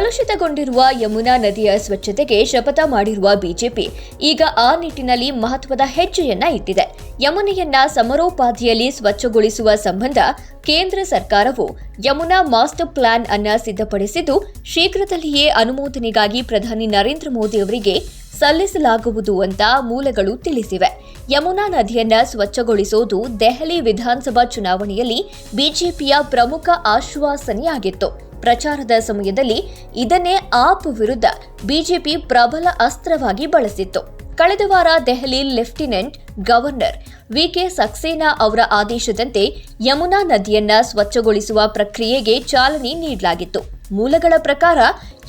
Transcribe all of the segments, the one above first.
ಕಲುಷಿತಗೊಂಡಿರುವ ಯಮುನಾ ನದಿಯ ಸ್ವಚ್ಛತೆಗೆ ಶಪಥ ಮಾಡಿರುವ ಬಿಜೆಪಿ, ಈಗ ಆ ನಿಟ್ಟಿನಲ್ಲಿ ಮಹತ್ವದ ಹೆಜ್ಜೆಯನ್ನ ಇಟ್ಟಿದೆ. ಯಮುನೆಯನ್ನ ಸಮರೋಪಾದಿಯಲ್ಲಿ ಸ್ವಚ್ಛಗೊಳಿಸುವ ಸಂಬಂಧ ಕೇಂದ್ರ ಸರ್ಕಾರವು ಯಮುನಾ ಮಾಸ್ಟರ್ ಪ್ಲಾನ್ ಅನ್ನ ಸಿದ್ಧಪಡಿಸಿದ್ದು, ಶೀಘ್ರದಲ್ಲಿಯೇ ಅನುಮೋದನೆಗಾಗಿ ಪ್ರಧಾನಿ ನರೇಂದ್ರ ಮೋದಿ ಅವರಿಗೆ ಸಲ್ಲಿಸಲಾಗುವುದು ಅಂತ ಮೂಲಗಳು ತಿಳಿಸಿವೆ. ಯಮುನಾ ನದಿಯನ್ನ ಸ್ವಚ್ಛಗೊಳಿಸುವುದು ದೆಹಲಿ ವಿಧಾನಸಭಾ ಚುನಾವಣೆಯಲ್ಲಿ ಬಿಜೆಪಿಯ ಪ್ರಮುಖ ಆಶ್ವಾಸನೆಯಾಗಿತ್ತು. ಪ್ರಚಾರದ ಸಮಯದಲ್ಲಿ ಇದನ್ನೇ ಆಪ್ ವಿರುದ್ಧ ಬಿಜೆಪಿ ಪ್ರಬಲ ಅಸ್ತ್ರವಾಗಿ ಬಳಸಿತ್ತು. ಕಳೆದ ವಾರ Delhi lieutenant governor V K Saxena ಅವರ ಆದೇಶದಂತೆ ಯಮುನಾ ನದಿಯನ್ನ ಸ್ವಚ್ಛಗೊಳಿಸುವ ಪ್ರಕ್ರಿಯೆಗೆ ಚಾಲನೆ ನೀಡಲಾಗಿತ್ತು. ಮೂಲಗಳ ಪ್ರಕಾರ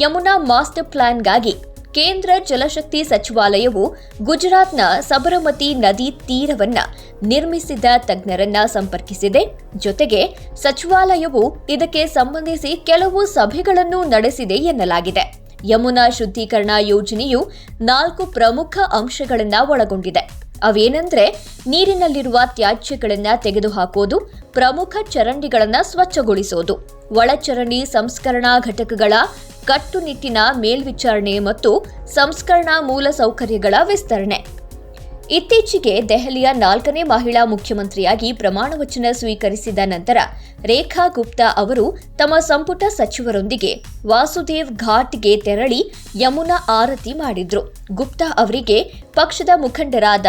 ಯಮುನಾ ಮಾಸ್ಟರ್ ಪ್ಲಾನ್ಗಾಗಿ ಕೇಂದ್ರ ಜಲಶಕ್ತಿ ಸಚಿವಾಲಯವು ಗುಜರಾತ್ನ ಸಬರಮತಿ ನದಿ ತೀರವನ್ನ ನಿರ್ಮಿಸಿದ ತಜ್ಞರನ್ನ ಸಂಪರ್ಕಿಸಿದೆ. ಜೊತೆಗೆ ಸಚಿವಾಲಯವು ಇದಕ್ಕೆ ಸಂಬಂಧಿಸಿ ಕೆಲವು ಸಭೆಗಳನ್ನು ನಡೆಸಿದೆ ಎನ್ನಲಾಗಿದೆ. ಯಮುನಾ ಶುದ್ಧೀಕರಣ ಯೋಜನೆಯು ನಾಲ್ಕು ಪ್ರಮುಖ ಅಂಶಗಳನ್ನ ಒಳಗೊಂಡಿದೆ. ಅವೇನೆಂದ್ರೆ ನೀರಿನಲ್ಲಿರುವ ತ್ಯಾಜ್ಯಗಳನ್ನ ತೆಗೆದುಹಾಕೋದು, ಪ್ರಮುಖ ಚರಂಡಿಗಳನ್ನ ಸ್ವಚ್ಛಗೊಳಿಸೋದು, ಒಳಚರಂಡಿ ಸಂಸ್ಕರಣಾ ಘಟಕಗಳ ಕಟ್ಟುನಿಟ್ಟಿನ ಮೇಲ್ವಿಚಾರಣೆ ಮತ್ತು ಸಂಸ್ಕರಣಾ ಮೂಲಸೌಕರ್ಯಗಳ ವಿಸ್ತರಣೆ. ಇತ್ತೀಚೆಗೆ ದೆಹಲಿಯ ನಾಲ್ಕನೇ ಮಹಿಳಾ ಮುಖ್ಯಮಂತ್ರಿಯಾಗಿ ಪ್ರಮಾಣವಚನ ಸ್ವೀಕರಿಸಿದ ನಂತರ ರೇಖಾ ಗುಪ್ತಾ ಅವರು ತಮ್ಮ ಸಂಪುಟ ಸಚಿವರೊಂದಿಗೆ ವಾಸುದೇವ್ ಘಾಟ್ಗೆ ತೆರಳಿ ಯಮುನಾ ಆರತಿ ಮಾಡಿದ್ರು. ಗುಪ್ತಾ ಅವರಿಗೆ ಪಕ್ಷದ ಮುಖಂಡರಾದ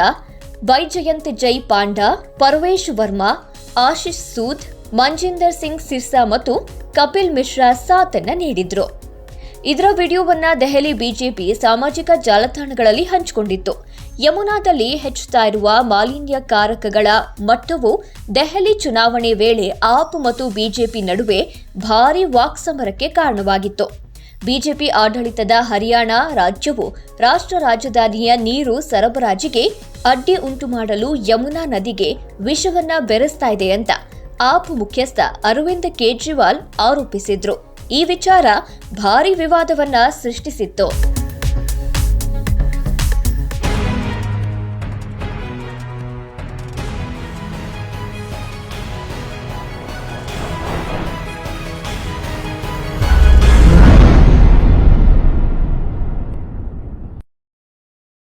ಬೈಜಯಂತ್ ಜೈ ಪಾಂಡಾ, ಪರ್ವೇಶ್ ವರ್ಮಾ, ಆಶಿಶ್ ಸೂದ್, ಮಂಜಿಂದರ್ ಸಿಂಗ್ ಸಿರ್ಸಾ ಮತ್ತು ಕಪಿಲ್ ಮಿಶ್ರಾ ಸಾಥನ್ನ ನೀಡಿದ್ರು. ಇದರ ವಿಡಿಯೋವನ್ನ ದೆಹಲಿ ಬಿಜೆಪಿ ಸಾಮಾಜಿಕ ಜಾಲತಾಣಗಳಲ್ಲಿ ಹಂಚಿಕೊಂಡಿತ್ತು. ಯಮುನಾದಲ್ಲಿ ಹೆಚ್ಚುತ್ತಾ ಇರುವ ಮಾಲಿನ್ಯಕಾರಕಗಳ ಮಟ್ಟವು ದೆಹಲಿ ಚುನಾವಣೆ ವೇಳೆ ಆಪ್ ಮತ್ತು ಬಿಜೆಪಿ ನಡುವೆ ಭಾರೀ ವಾಕ್ಸಮರಕ್ಕೆ ಕಾರಣವಾಗಿತ್ತು. ಬಿಜೆಪಿ ಆಡಳಿತದ ಹರಿಯಾಣ ರಾಜ್ಯವು ರಾಷ್ಟ್ರ ರಾಜಧಾನಿಯ ನೀರು ಸರಬರಾಜಿಗೆ ಅಡ್ಡಿ ಉಂಟು ಮಾಡಲು ಯಮುನಾ ನದಿಗೆ ವಿಷವನ್ನ ಬೆರೆಸ್ತಾ ಇದೆ ಅಂತ ಆಪ್ ಮುಖ್ಯಸ್ಥ ಅರವಿಂದ್ ಕೇಜ್ರಿವಾಲ್ ಆರೋಪಿಸಿದ್ರು. ಈ ವಿಚಾರ ಭಾರಿ ವಿವಾದವನ್ನ ಸೃಷ್ಟಿಸಿತ್ತು.